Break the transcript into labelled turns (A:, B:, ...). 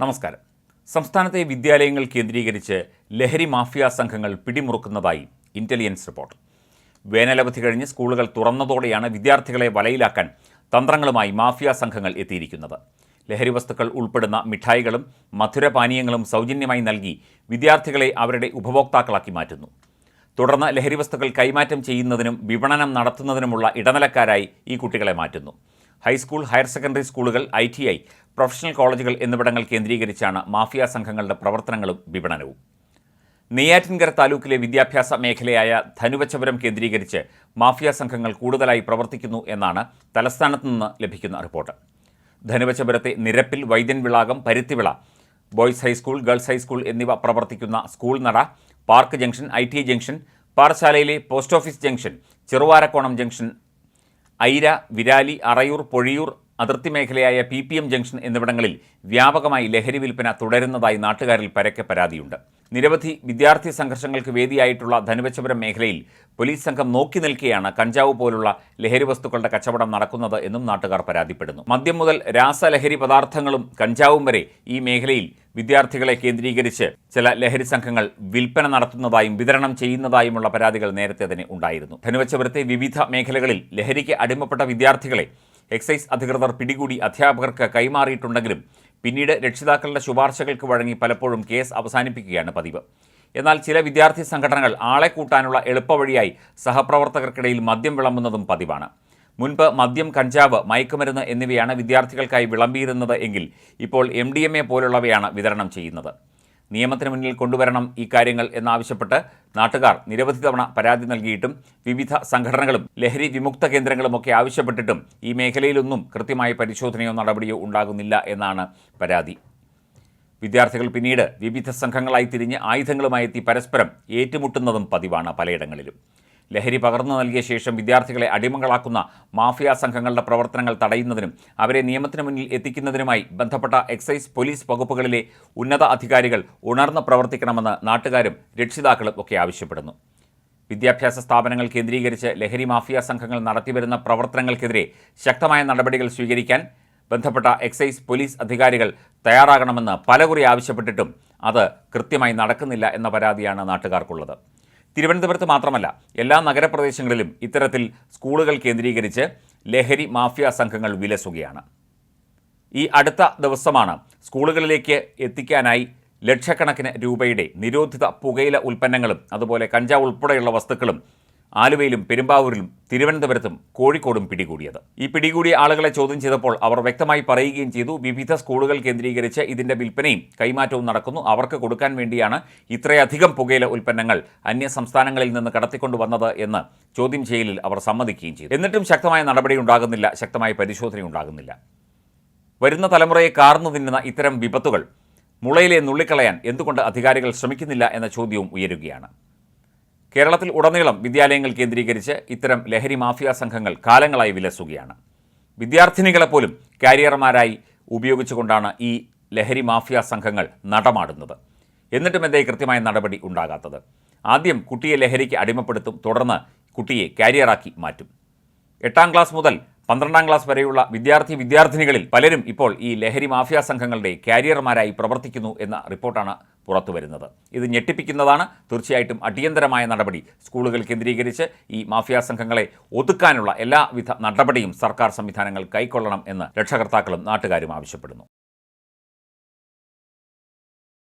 A: നമസ്കാരം. സംസ്ഥാനത്തെ വിദ്യാലയങ്ങൾ കേന്ദ്രീകരിച്ച് ലഹരി മാഫിയ സംഘങ്ങൾ പിടിമുറുക്കുന്നതായി ഇന്റലിജൻസ് റിപ്പോർട്ട് വേനലവധി കഴിഞ്ഞ് സ്കൂളുകൾ തുറന്നതോടെയാണ് വിദ്യാർത്ഥികളെ വലയിലാക്കാൻ തന്ത്രങ്ങളുമായി മാഫിയ സംഘങ്ങൾ എത്തിയിരിക്കുന്നത്. ലഹരി വസ്തുക്കൾ ഉൾപ്പെടുന്ന മിഠായികളും മധുരപാനീയങ്ങളും സൗജന്യമായി നൽകി വിദ്യാർത്ഥികളെ അവരുടെ ഉപഭോക്താക്കളാക്കി മാറ്റുന്നു. തുടർന്ന് ലഹരി വസ്തുക്കൾ കൈമാറ്റം ചെയ്യുന്നതിനും വിപണനം നടത്തുന്നതിനുമുള്ള ഇടനിലക്കാരായി ഈ കുട്ടികളെ മാറ്റുന്നു. ഹൈസ്കൂൾ ഹയർ സെക്കൻഡറി സ്കൂളുകൾ ഐ ടി ഐ പ്രൊഫഷണൽ കോളേജുകൾ എന്നിവിടങ്ങൾ കേന്ദ്രീകരിച്ചാണ് മാഫിയ സംഘങ്ങളുടെ പ്രവർത്തനങ്ങളും വിപണനവും. നെയ്യാറ്റിൻകര താലൂക്കിലെ വിദ്യാഭ്യാസ മേഖലയായ ധനുവച്ചപുരം കേന്ദ്രീകരിച്ച് മാഫിയ സംഘങ്ങൾ കൂടുതലായി പ്രവർത്തിക്കുന്നു എന്നാണ് തലസ്ഥാനത്തു നിന്ന് ലഭിക്കുന്ന റിപ്പോർട്ട്. ധനുവച്ചപുരത്തെ നിരപ്പിൽ വൈദ്യൻ Vilakam Paruthivila boys high school girls high school എന്നിവ പ്രവർത്തിക്കുന്ന സ്കൂൾ നട park junction I T junction പാറശാലയിലെ post office junction Cheruvarakonam junction Aira Virali Arayoor Pozhiyoor അതിർത്തി മേഖലയായ പി പി എം ജംഗ്ഷൻ എന്നിവിടങ്ങളിൽ വ്യാപകമായി ലഹരി വിൽപ്പന തുടരുന്നതായി നാട്ടുകാരിൽ പരക്കെ പരാതിയുണ്ട്. നിരവധി വിദ്യാർത്ഥി സംഘർഷങ്ങൾക്ക് വേദിയായിട്ടുള്ള ധനുവച്ചപുരം മേഖലയിൽ പോലീസ് സംഘം നോക്കി നിൽക്കെയാണ് കഞ്ചാവ് പോലുള്ള ലഹരി വസ്തുക്കളുടെ കച്ചവടം നടക്കുന്നത് എന്നും നാട്ടുകാർ പരാതിപ്പെടുന്നു. മദ്യം മുതൽ രാസലഹരി പദാർത്ഥങ്ങളും കഞ്ചാവും വരെ ഈ മേഖലയിൽ വിദ്യാർത്ഥികളെ കേന്ദ്രീകരിച്ച് ചില ലഹരി സംഘങ്ങൾ വിൽപ്പന നടത്തുന്നതായും വിതരണം ചെയ്യുന്നതായുമുള്ള പരാതികൾ നേരത്തെ തന്നെ ഉണ്ടായിരുന്നു. ധനുവച്ചപുരത്തെ വിവിധ മേഖലകളിൽ ലഹരിക്ക് അടിമപ്പെട്ട വിദ്യാർത്ഥികളെ എക്സൈസ് അധികൃതർ പിടികൂടി അധ്യാപകർക്ക് കൈമാറിയിട്ടുണ്ടെങ്കിലും പിന്നീട് രക്ഷിതാക്കളുടെ ശുപാർശകൾക്ക് വഴങ്ങി പലപ്പോഴും കേസ് അവസാനിപ്പിക്കുകയാണ് പതിവ്. എന്നാൽ ചില വിദ്യാർത്ഥി സംഘടനകൾ ആളെ കൂട്ടാനുള്ള എളുപ്പവഴിയായി സഹപ്രവർത്തകർക്കിടയിൽ മദ്യം വിളമ്പുന്നതും പതിവാണ്. മുൻപ് മദ്യം കഞ്ചാവ് മയക്കുമരുന്ന് എന്നിവയാണ് വിദ്യാർത്ഥികൾക്കായി വിളമ്പിയിരുന്നത് എങ്കിൽ ഇപ്പോൾ എം പോലുള്ളവയാണ് വിതരണം ചെയ്യുന്നത്. നിയമത്തിന് മുന്നിൽ കൊണ്ടുവരണം ഈ കാര്യങ്ങൾ എന്നാവശ്യപ്പെട്ട് നാട്ടുകാർ നിരവധി തവണ പരാതി നൽകിയിട്ടും വിവിധ സംഘടനകളും ലഹരി വിമുക്ത കേന്ദ്രങ്ങളുമൊക്കെ ആവശ്യപ്പെട്ടിട്ടും ഈ മേഖലയിലൊന്നും കൃത്യമായ പരിശോധനയോ നടപടിയോ ഉണ്ടാകുന്നില്ല എന്നാണ് പരാതി. വിദ്യാർത്ഥികൾ പിന്നീട് വിവിധ സംഘങ്ങളായി തിരിഞ്ഞ് ആയുധങ്ങളുമായി എത്തി പരസ്പരം ഏറ്റുമുട്ടുന്നതും പതിവാണ് പലയിടങ്ങളിലും. ലഹരി പകർന്നു നൽകിയ ശേഷം വിദ്യാർത്ഥികളെ അടിമകളാക്കുന്ന മാഫിയ സംഘങ്ങളുടെ പ്രവർത്തനങ്ങൾ തടയുന്നതിനും അവരെ നിയമത്തിന് മുന്നിൽ എത്തിക്കുന്നതിനുമായി ബന്ധപ്പെട്ട എക്സൈസ് പോലീസ് വകുപ്പുകളിലെ ഉന്നത അധികാരികൾ ഉണർന്ന് പ്രവർത്തിക്കണമെന്ന് നാട്ടുകാരും രക്ഷിതാക്കളും ഒക്കെ ആവശ്യപ്പെടുന്നു. വിദ്യാഭ്യാസ സ്ഥാപനങ്ങൾ കേന്ദ്രീകരിച്ച് ലഹരി മാഫിയ സംഘങ്ങൾ നടത്തിവരുന്ന പ്രവർത്തനങ്ങൾക്കെതിരെ ശക്തമായ നടപടികൾ സ്വീകരിക്കാൻ ബന്ധപ്പെട്ട എക്സൈസ് പോലീസ് അധികാരികൾ തയ്യാറാകണമെന്ന് പലകുറി ആവശ്യപ്പെട്ടിട്ടും അത് കൃത്യമായി നടക്കുന്നില്ല എന്ന പരാതിയാണ് നാട്ടുകാർക്കുള്ളത്. തിരുവനന്തപുരത്ത് മാത്രമല്ല എല്ലാ നഗരപ്രദേശങ്ങളിലും ഇത്തരത്തിൽ സ്കൂളുകൾ കേന്ദ്രീകരിച്ച് ലഹരി മാഫിയ സംഘങ്ങൾ വിലസുകയാണ്. ഈ അടുത്ത ദിവസമാണ് സ്കൂളുകളിലേക്ക് എത്തിക്കാനായി ലക്ഷക്കണക്കിന് രൂപയുടെ നിരോധിത പുകയില ഉൽപ്പന്നങ്ങളും അതുപോലെ കഞ്ചാവ് ഉൾപ്പെടെയുള്ള വസ്തുക്കളും ആലുവയിലും പെരുമ്പാവൂരിലും തിരുവനന്തപുരത്തും കോഴിക്കോടും പിടികൂടിയത്. ഈ പിടികൂടിയ ആളുകളെ ചോദ്യം ചെയ്തപ്പോൾ അവർ വ്യക്തമായി പറയുകയും ചെയ്തു വിവിധ സ്കൂളുകൾ കേന്ദ്രീകരിച്ച് ഇതിന്റെ വിൽപ്പനയും കൈമാറ്റവും നടക്കുന്നു അവർക്ക് കൊടുക്കാൻ വേണ്ടിയാണ് ഇത്രയധികം പുകയില ഉൽപ്പന്നങ്ങൾ അന്യ സംസ്ഥാനങ്ങളിൽ നിന്ന് കടത്തിക്കൊണ്ടുവന്നത് എന്ന് ചോദ്യം ചെയ്യലിൽ അവർ സമ്മതിക്കുകയും ചെയ്തു. എന്നിട്ടും ശക്തമായ നടപടി ഉണ്ടാകുന്നില്ല ശക്തമായ പരിശോധന ഉണ്ടാകുന്നില്ല. വരുന്ന തലമുറയെ കാർന്നു തിന്നുന്ന ഇത്തരം വിപത്തുകൾ മുളയിലെ നുള്ളിക്കളയാൻ എന്തുകൊണ്ട് അധികാരികൾ ശ്രമിക്കുന്നില്ല എന്ന ചോദ്യവും ഉയരുകയാണ്. കേരളത്തിൽ ഉടനീളം വിദ്യാലയങ്ങൾ കേന്ദ്രീകരിച്ച് ഇത്തരം ലഹരി മാഫിയ സംഘങ്ങൾ കാലങ്ങളായി വിലസുകയാണ്. വിദ്യാർത്ഥിനികളെപ്പോലും കാരിയർമാരായി ഉപയോഗിച്ചുകൊണ്ടാണ് ഈ ലഹരി മാഫിയ സംഘങ്ങൾ നടമാടുന്നത്. എന്നിട്ടും എന്തേ കൃത്യമായ നടപടി ഉണ്ടാകാത്തത്? ആദ്യം കുട്ടിയെ ലഹരിക്ക് അടിമപ്പെടുത്തും തുടർന്ന് കുട്ടിയെ കാരിയറാക്കി മാറ്റും. എട്ടാം ക്ലാസ് മുതൽ പന്ത്രണ്ടാം ക്ലാസ് വരെയുള്ള വിദ്യാർത്ഥി വിദ്യാർത്ഥിനികളിൽ പലരും ഇപ്പോൾ ഈ ലഹരി മാഫിയ സംഘങ്ങളുടെ കാരിയർമാരായി പ്രവർത്തിക്കുന്നു എന്ന റിപ്പോർട്ടാണ് പുറത്തു വരുന്നത്. ഇത് ഞെട്ടിപ്പിക്കുന്നതാണ് തീർച്ചയായിട്ടും അടിയന്തരമായ നടപടി. സ്കൂളുകൾ കേന്ദ്രീകരിച്ച് ഈ മാഫിയ സംഘങ്ങളെ ഒതുക്കാനുള്ള എല്ലാവിധ നടപടിയും സർക്കാർ സംവിധാനങ്ങൾ കൈക്കൊള്ളണം എന്ന് രക്ഷകർത്താക്കളും നാട്ടുകാരും ആവശ്യപ്പെടുന്നു.